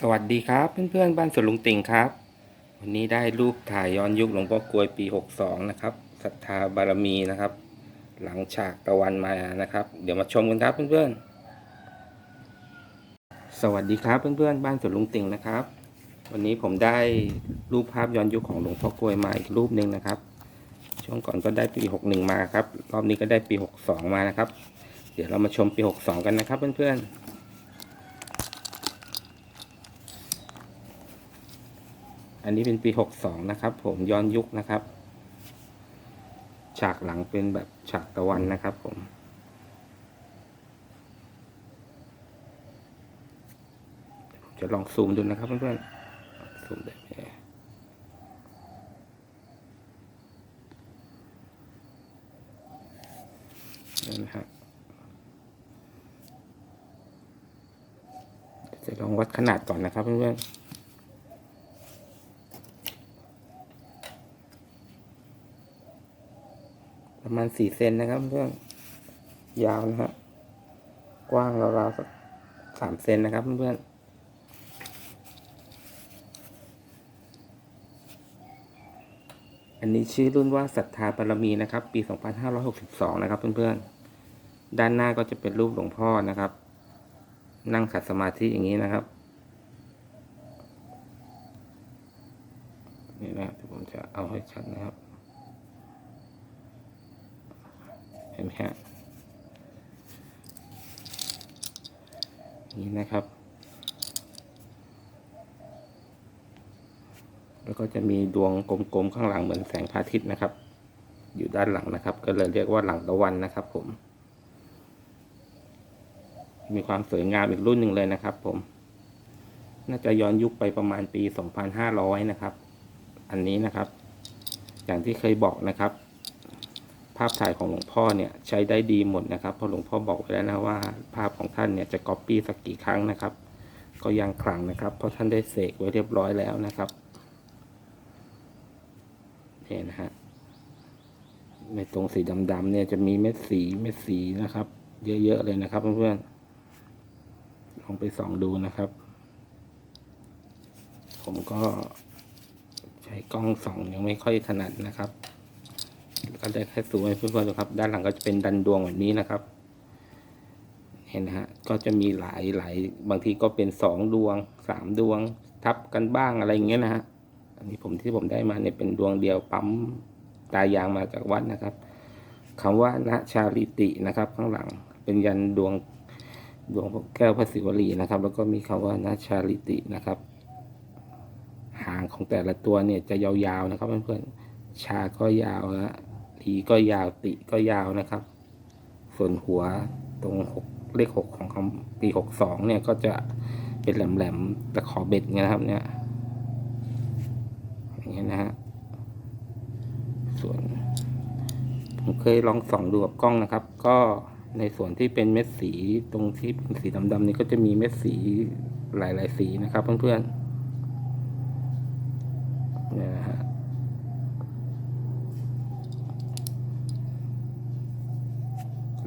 สวัสดีครับเพื่อนๆบ้านสวนลุงติ่งครับ วันนี้ได้รูปถ่ายย้อนยุคหลวงพ่อกลวยปี 62 นะครับศรัทธาบารมีนะครับ หลังฉากตะวันมานะครับ เดี๋ยวมาชมกันครับเพื่อนๆสวัสดีครับเพื่อนๆบ้านสวนลุงติ่งนะครับ วันนี้ผมได้รูปภาพย้อนยุคของหลวงพ่อกลวยมาอีกรูปหนึ่งนะครับ ช่วงก่อนก็ได้ปี 61 มาครับรอบนี้ก็ได้ปี 62 มานะครับ เดี๋ยวเรามาชมปี 62 กันนะครับเพื่อนๆ อันนี้เป็นปี 62 นะครับผมย้อนยุคนะครับ ฉากหลังเป็นแบบฉากตะวันนะครับผม จะลองซูมดูนะครับเพื่อนๆ ซูมได้ไหมนี่นะครับจะลองวัดขนาดก่อนนะครับเพื่อนๆ ประมาณสี่เซนนะครับเพื่อนยาวนะฮะกว้างราวๆสักสามเซนนะครับเพื่อนอันนี้ชื่อรุ่นว่าศรัทธาบารมีนะครับ ปี 2562 นะครับเพื่อนๆ ด้านหน้าก็จะเป็นรูปหลวงพ่อนะครับ นั่งขัดสมาธิอย่างนี้นะครับ นี่นะครับที่ผมจะเอาให้ชัดนะครับ เห็นไหมฮะนี่นะครับ แล้วก็จะมีดวงกลมๆข้างหลังเหมือนแสงพระอาทิตย์นะครับ อยู่ด้านหลังนะครับ ก็เลยเรียกว่าหลังตะวันนะครับ ผม มีความสวยงามอีกรุ่นหนึ่งเลยนะครับ ผม น่าจะย้อนยุคไปประมาณปี 2500 นะครับ อันนี้นะครับ อย่างที่เคยบอกนะครับาพถ่ายของหลวงพ่อเนี่ยใช้ได้ดีหมดนะครับ เพราะหลวงพ่อบอกไว้แล้วนะว่า ภาพของท่านเนี่ยจะก๊อปปี้สักกี่ครั้งนะครับ ก็ยังขลังนะครับ เพราะท่านได้เสกไว้เรียบร้อยแล้วนะครับนี่นะฮะในตรงสีดำๆเนี่ยจะมีเม็ดสีเม็ดสีนะครับ เยอะๆเลยนะครับเพื่อนๆลองไปส่องดูนะครับ ผมก็ใช้กล้องส่องยังไม่ค่อยถนัดนะครับ ก็ได้แค่สูงให้เพื่อนๆดูครับ ด้านหลังก็จะเป็นดันดวงแบบนี้นะครับ เห็นนะฮะ ก็จะมีหลายหลายบางทีก็เป็นสองดวงสามดวง ทับกันบ้างอะไรอย่างเงี้ยนะฮะ อันนี้ผมที่ผมได้มาเนี่ยเป็นดวงเดียวปั๊มตายางมาจากวัดนะครับคำว่าณชาลิตินะครับ ข้างหลังเป็นยันดวงดวงแก้วพระศิวลีนะครับ แล้วก็มีคำว่าณชาลิตินะครับหางของแต่ละตัวเนี่ยจะยาวๆนะครับเพื่อนๆ ชาก็ยาวนะ ลีก็ยาวติก็ยาวนะครับ ส่วนหัวตรงหกเลขหกของคำปีหกสองเนี่ยก็จะเป็นแหลมๆตะขอเบ็ดเงี้ยนะครับ เนี่ยอย่างเงี้ยนะฮะส่วนผมเคยลองส่องดูกับกล้องนะครับ ก็ในส่วนที่เป็นเม็ดสีตรงที่เป็นสีดำๆนี่ก็จะมีเม็ดสีหลายๆสีนะครับเพื่อนๆเนี่ยนะฮะ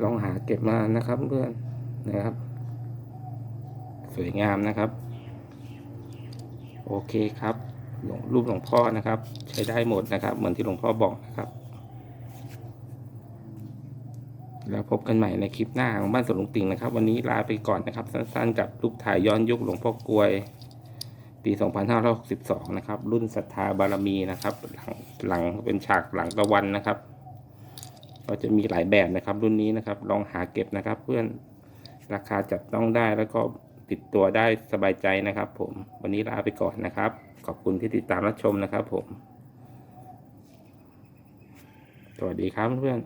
ลองหาเก็บมานะครับเพื่อนนะครับ สวยงามนะครับ โอเคครับหลวงรูปหลวงพ่อนะครับ ใช้ได้หมดนะครับ เหมือนที่หลวงพ่อบอกนะครับ แล้วพบกันใหม่ในคลิปหน้าของบ้านสวนลุงติ่งนะครับ วันนี้ลาไปก่อนนะครับ สั้นๆ กับรูปถ่ายย้อนยุคหลวงพ่อกลวย ปี 2562 นะครับ รุ่นศรัทธาบารมีนะครับ หลังหลังเป็นฉากหลังตะวันนะครับ ก็จะมีหลายแบบนะครับรุ่นนี้นะครับ ลองหาเก็บนะครับ เพื่อนราคาจับต้องได้แล้วก็ติดตัวได้สบายใจนะครับ ผม วันนี้ลาไปก่อนนะครับ ขอบคุณที่ติดตามรับชมนะครับ ผม สวัสดีครับเพื่อน